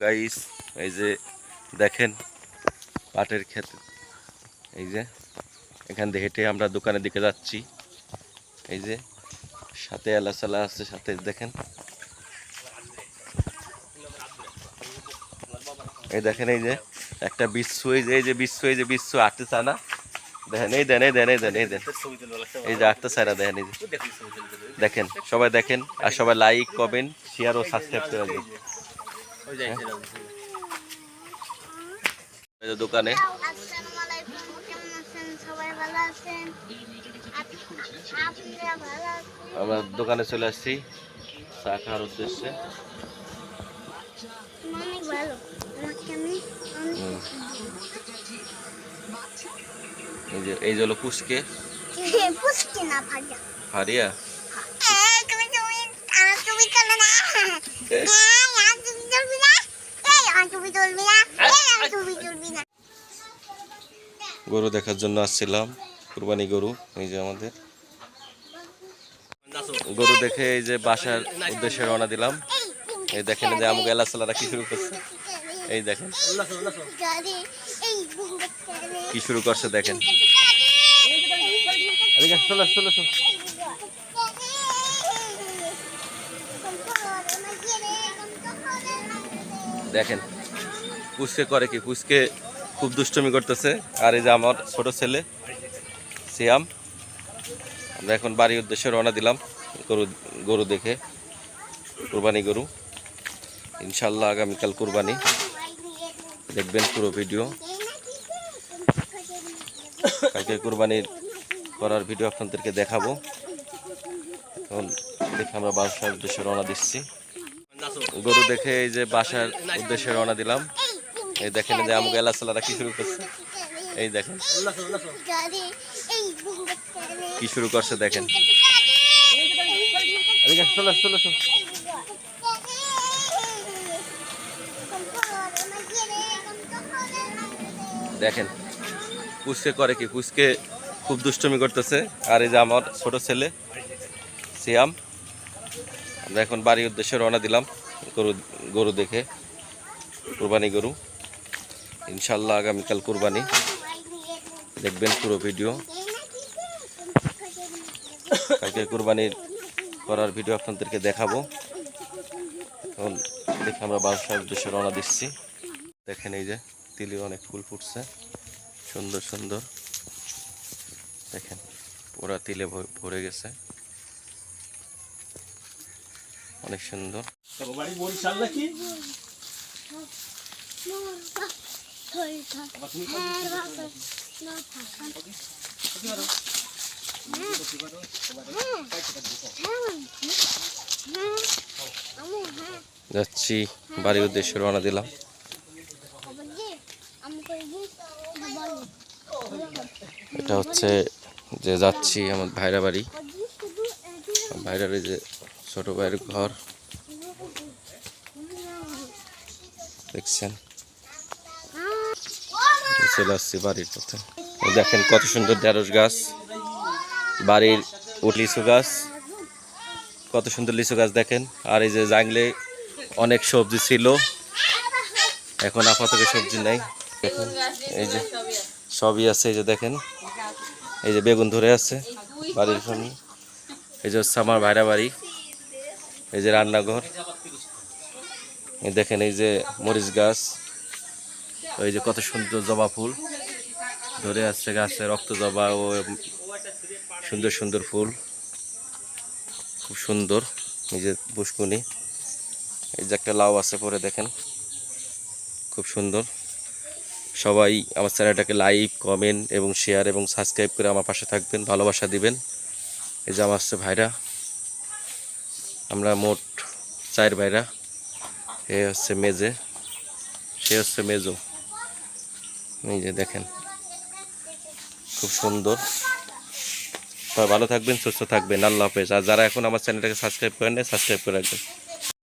Guys এই যে দেখেন পাটের ক্ষেত। এই যে এখান দিয়ে হেঁটে আমরা দোকানের দিকে যাচ্ছি। এই যে সাথে এলাচালা আছে, সাথে দেখেন। এই দেখেন, এই যে একটা বিশ্ব এই যে এই যে বিশ্ব এই যে বিশ্ব আটতে চা না দেখেন, এই দেন এই দেন এই দেন এই দেন। এই যে আটতে চায় না দেখেন, এই যে। দেখেন, সবাই দেখেন, আর সবাই লাইক কমেন্ট শেয়ার ও সাবস্ক্রাইব করে দিন। দোকানে। আসসালামু আলাইকুম কেমন আছেন? সবাই ভালো আছেন? আপ- আপনারা ভালো আছেন? আমরা দোকানে চলে আসছি চা খাওয়ার উদ্দেশ্যে। এই যে হলো পুষকে। তুমি তুমি তুমি না এই, আমার তুমি চলবি না গরু দেখার জন্য আসছিলাম। কুরবানি গরু, এই যে আমাদের। গরু দেখে এই যে বাসার উদ্দেশ্যে রওনা দিলাম। এই দেখেন যে আমাকে এলাচ সালারা কি শুরু করছে। এই দেখেন। কি শুরু করছে দেখেন। দেখেন। পুচকে করে কি? পুচকে খুব দুষ্টমি করতেছে। আর এই যে আমার ছোট ছেলে, সিয়াম, আমরা এখন বাড়ির উদ্দেশ্যে রওনা দিলাম গরু গরু দেখে। কুরবানি গরু। ইনশাল্লাহ আগামীকাল কুরবানি। দেখবেন পুরো ভিডিও। কালকে কুরবানির করার ভিডিও আপনাদেরকে দেখাবো। এখন দেখে আমরা বাসার উদ্দেশ্যে রওনা দিচ্ছি। গরু দেখে এই যে বাসার উদ্দেশ্যে রওনা দিলাম। এই দেখেন এই যে আমাকে আল্লাহ এলাচালারা কি শুরু করছে। এই দেখেন। কি শুরু করছে দেখেন। চলে দেখেন পুচকে করে কি? পুচকে খুব দুষ্টমি করতেছে। আর এই যে আমার ছোট ছেলে সিয়াম আমরা এখন বাড়ির উদ্দেশ্যে রওনা দিলাম। গরু গরু দেখে কুরবানি গরু। ইনশাল্লাহ আগামীকাল কুরবানি। দেখবেন পুরো ভিডিও। কালকে কুরবানির করার ভিডিও আপনাদেরকে দেখাবো। এখন দেখে আমরা বাসার উদ্দেশ্যে রওনা দিচ্ছি। দেখেন এই যে তিলি অনেক ফুল ফুটছে। সুন্দর সুন্দর। দেখেন, পুরা তিলে ভর- গেছে। অনেক সুন্দর। বাড়ি বরিশাল নাকি? যাচ্ছি, বাড়ির উদ্দেশ্যে রওনা দিলাম। এটা হচ্ছে যে যাচ্ছি আমার ভাইরা বাড়ি। ভাইরার এই যে ছোট ভাইয়ের ঘর। দেখছেন? চলে আসছি বাড়ির পথে। দেখেন কত সুন্দর ঢেঁড়স গাছ। বাড়ির লিচু গাছ। কত সুন্দর লিচু গাছ দেখেন। আর এই যে জাংলে অনেক সবজি ছিল। এখন আপাতত সবজি নাই। দেখেন, এই যে সবই আছে, এই যে দেখেন। এই যে বেগুন ধরে আছে বাড়ির সামনে। এই যে হচ্ছে আমার ভাইরা বাড়ি। এই যে রান্নাঘর। দেখেন, এই যে মরিচ গাছ। ওই যে কত সুন্দর জবা ফুল। ধরে আসছে গাছে রক্ত জবা ও সুন্দর সুন্দর ফুল। খুব সুন্দর। যে পুষ্কুনি এই যে একটা লাউ আছে পরে দেখেন। খুব সুন্দর। সবাই আমার চ্যানেলটাকে লাইক, কমেন্ট এবং শেয়ার এবং সাবস্ক্রাইব করে আমার পাশে থাকবেন, ভালোবাসা দিবেন। এই যে আমার ভাইরা। আমরা মোট চার ভাইরা। এ হচ্ছে মেজে। সে হচ্ছে মেজো। এই যে দেখেন, খুব সুন্দর। সবাই ভালো থাকবেন, সুস্থ থাকবেন। আল্লাহ হাফেজ। আর যারা এখন আমার চ্যানেলটাকে সাবস্ক্রাইব করেন সাবস্ক্রাইব করে রাখবেন।